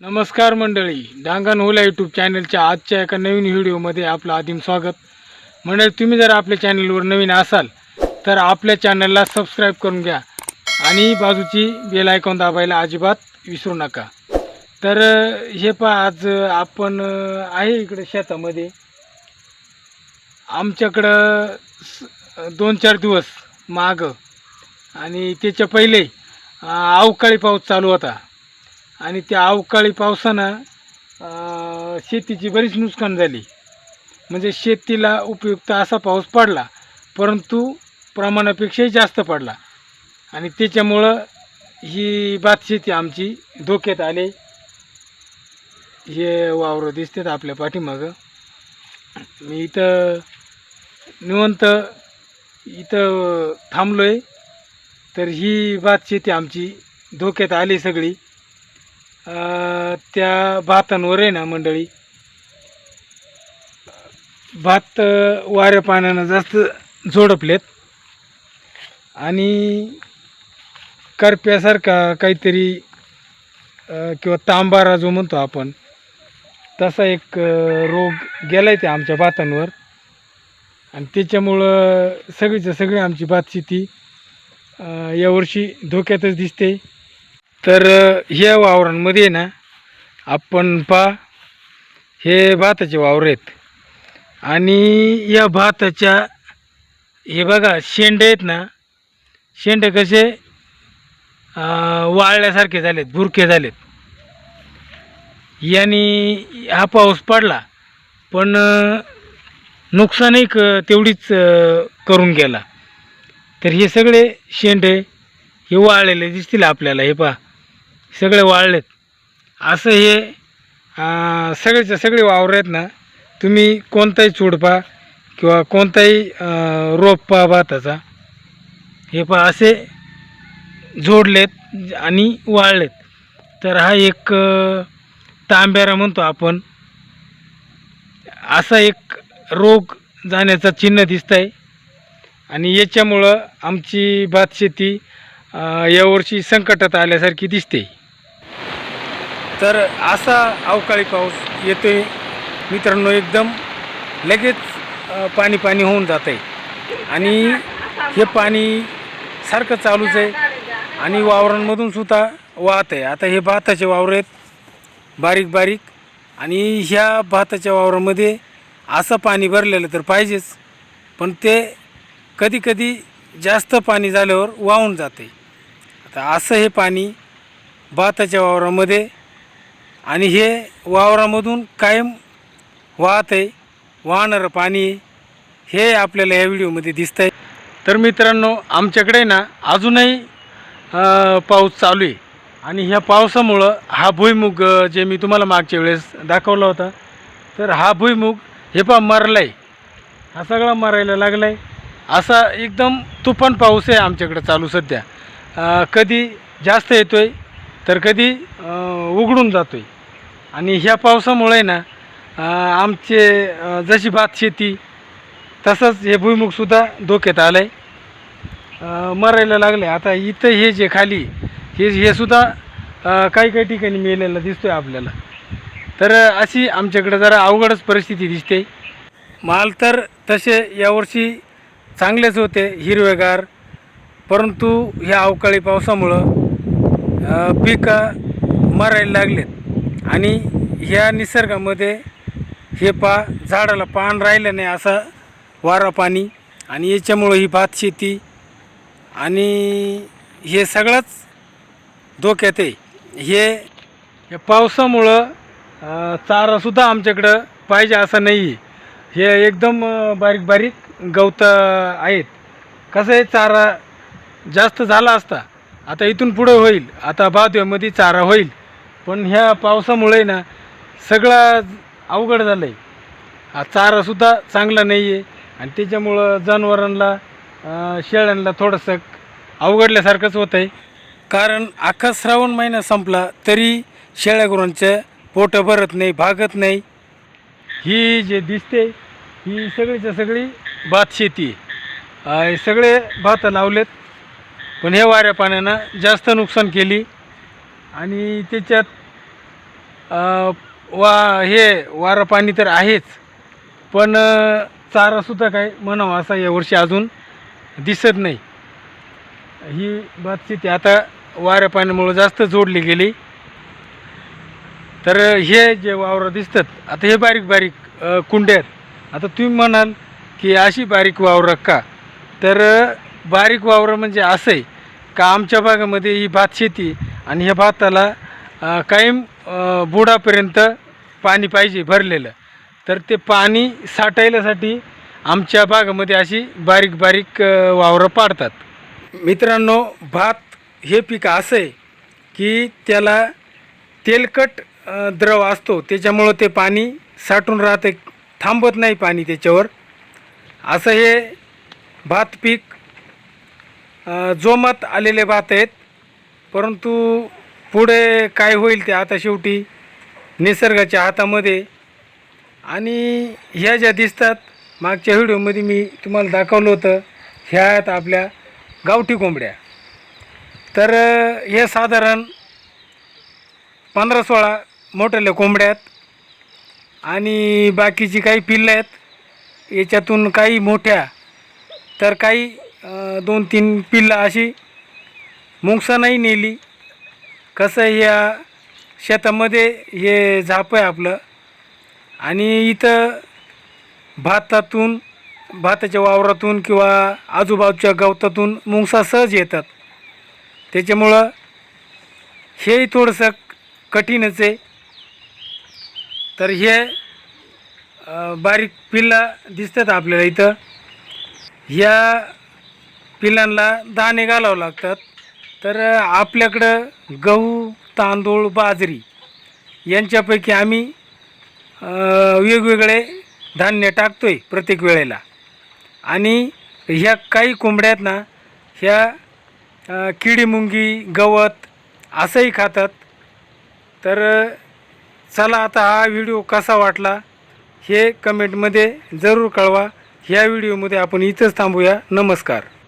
नमस्कार मंडळी डांगण होला यूट्यूब चॅनलच्या आजच्या एका नवीन व्हिडिओमध्ये आपलं आदिम स्वागत. मंडळी तुम्ही जर आपल्या चॅनलवर नवीन असाल तर आपल्या चॅनलला सबस्क्राईब करून घ्या आणि बाजूची बेल आयकॉन दाबायला अजिबात विसरू नका. तर हे पहा आज आपण आहे इकडे शेतामध्ये. आमच्याकडं स- दोन चार दिवस मागं आणि त्याच्या पहिले अवकाळी पाऊस चालू होता. आणि त्या अवकाळी पावसानं शेतीची बरीच नुकसान झाली. म्हणजे शेतीला उपयुक्त असा पाऊस पडला परंतु प्रमाणापेक्षाही जास्त पडला. आणि त्याच्यामुळं ही भात शेती आमची धोक्यात आले. हे वावरं दिसतात आपल्या पाठीमागं. मी इथं निवंत इथं थांबलो आहे तर ही भात शेती आमची धोक्यात आली सगळी. त्या भातांवर आहे ना मंडळी? भात वाऱ्या पाण्यानं जास्त झोडपलेत. आणि करप्यासारखा काहीतरी किंवा तांबारा जो म्हणतो आपण तसा एक रोग रोग गेलाय ते आमच्या भातांवर. आणि त्याच्यामुळं सगळीचं सगळी आमची भात शेती यावर्षी धोक्यातच दिसते. तर ह्या वावरांमध्ये ना आपण पा हे भाताचे वावर आहेत. आणि या भाताच्या हे बघा शेंडे आहेत ना शेंडे कसे वाळल्यासारखे झालेत भुरके झालेत. याने हा पाऊस पडला पण नुकसानही क तेवढीच करून गेला. तर हे सगळे शेंडे हे वाळलेले दिसतील आपल्याला हे पहा. सगळे वाळलेत. असं हे सगळेच्या सगळे वावर आहेत ना तुम्ही कोणताही चुडपा किंवा कोणताही रोप पहा भाताचा. हे पहा असे जोडलेत आणि वाळलेत. तर हा एक तांब्यारा म्हणतो आपण. असा एक रोग जाण्याचं चिन्ह दिसत आहे आणि याच्यामुळं आमची भात शेती यावर्षी संकटात आल्यासारखी दिसते. तर असा अवकाळी पाऊस येतो आहे मित्रांनो एकदम लगेच पाणी पाणी होऊन जात आहे आणि हे पाणी सारखं चालूच आहे. आणि वावरांमधून सुद्धा वाहत आहे. आता हे भाताचे वावर आहेत. बारीक बारीक. आणि ह्या भाताच्या वावरामध्ये असं पाणी भरलेलं तर पाहिजेच. पण ते कधी कधी जास्त पाणी झाल्यावर वाहून जाते आता असं हे पाणी भाताच्या वावरामध्ये आणि हे वावरामधून कायम वाहत आहे वाहणारं पाणी हे आपल्याला या व्हिडिओमध्ये दिसतं आहे तर मित्रांनो आमच्याकडे ना अजूनही पाऊस चालू आहे. आणि ह्या पावसामुळं हा भुईमुग जे मी तुम्हाला मागच्या वेळेस दाखवला होता तर हा भुईमुग हे पा मरला आहे हा सगळा मरायला लागला आहे असा एकदम तुफान पाऊस आहे आमच्याकडे चालू सध्या. कधी जास्त येतो आहे तर कधी उघडून जातो आहे आणि ह्या पावसामुळे ना आमचे जशी भात शेती तसंच हे भुईमुगसुद्धा धोक्यात आलं आहे मरायला लागले आता इथं हे जे खाली हे हे सुद्धा काही काही ठिकाणी मेलेलं दिसतोय आपल्याला. तर अशी आमच्याकडे जरा अवघडच परिस्थिती दिसते. माल तर तसे यावर्षी चांगलेच होते हिरवेगार. परंतु ह्या अवकाळी पावसामुळं पिकं मरायला लागलेत. आणि ह्या निसर्गामध्ये हे पा झाडाला पान राहिलं नाही असा वारा पाणी आणि याच्यामुळं ही भात शेती आणि हे सगळंच धोक्यात आहे. हे पावसामुळं चारासुद्धा आमच्याकडं पाहिजे असं नाही. आहे हे एकदम बारीक बारीक गवतं आहेत. कसं आहे चारा जास्त झाला असता आता इथून पुढं होईल. आता भादव्यामध्ये चारा होईल. पण ह्या पावसामुळे ना सगळा अवघड झालं आहे हा चारासुद्धा चांगला नाही आहे आणि त्याच्यामुळं जनावरांना शेळ्यांना थोडंसं अवघडल्यासारखंच होतं आहे कारण अख्खा श्रावण महिना संपला तरी शेळ्या गुरांचं पोटं भरत नाही भागत नाही. ही जे दिसते ही सगळीच्या सगळी भात शेती आहे. सगळे भात लावलेत. पण हे वाऱ्या पाण्यानं जास्त नुकसान केली. आणि त्याच्यात वा हे वारं पाणी तर आहेच. पण चारासुद्धा काय म्हणावा असा यावर्षी अजून दिसत नाही. ही भात शेती आता वाऱ्या पाण्यामुळं जास्त जोडली गेली. तर हे जे वावरं दिसतात आता हे बारीक बारीक कुंड्या आहेत. आता तुम्ही म्हणाल की अशी बारीक वावरं का? तर बारीक वावरं म्हणजे असं आहे का आमच्या भागामध्ये ही भात शेती आणि ह्या भाताला कायम बुडापर्यंत पाणी पाहिजे भरलेलं. तर ते पाणी साठायलासाठी आमच्या भागामध्ये अशी बारीक बारीक वावरं पाडतात. मित्रांनो भात हे पीक असं आहे की त्याला तेलकट द्रव असतो. त्याच्यामुळं ते पाणी साठून राहते थांबत नाही पाणी त्याच्यावर. असं हे भात पीक जोमात आलेले भात आहेत. परंतु पुढे काय होईल ते आता शेवटी निसर्गाच्या हातामध्ये. आणि ह्या ज्या दिसतात मागच्या व्हिडिओमध्ये मी तुम्हाला दाखवलं होतं ह्या आहेत आपल्या गावठी कोंबड्या. तर हे साधारण पंधरा सोळा मोठ्याल्या कोंबड्या आहेत. आणि बाकीची काही पिल्लं आहेत. याच्यातून काही मोठ्या तर काही दोन तीन पिल्लं अशी मुंगसानही नेली. कसं आहे, या शेतामध्ये हे झाप आहे आपलं. आणि इथं भातातून भाताच्या वावरातून किंवा आजूबाजूच्या गवतातून मुंगसा सहज येतात. त्याच्यामुळं हेही थोडंसं कठीणच आहे. तर हे बारीक पिल्ला दिसतात आपल्याला इथं. ह्या पिल्लांना दाणे घालावं लागतात. तर आपल्याकडं गहू तांदूळ बाजरी यांच्यापैकी आम्ही वेगवेगळे धान्य टाकतो आहे प्रत्येक वेळेला. आणि ह्या काही कोंबड्यात ना ह्या किडीमुंगी गवत असंही खातात. तर चला आता हा व्हिडिओ कसा वाटला हे कमेंटमध्ये जरूर कळवा. ह्या व्हिडिओमध्ये आपण इथंच थांबूया. नमस्कार.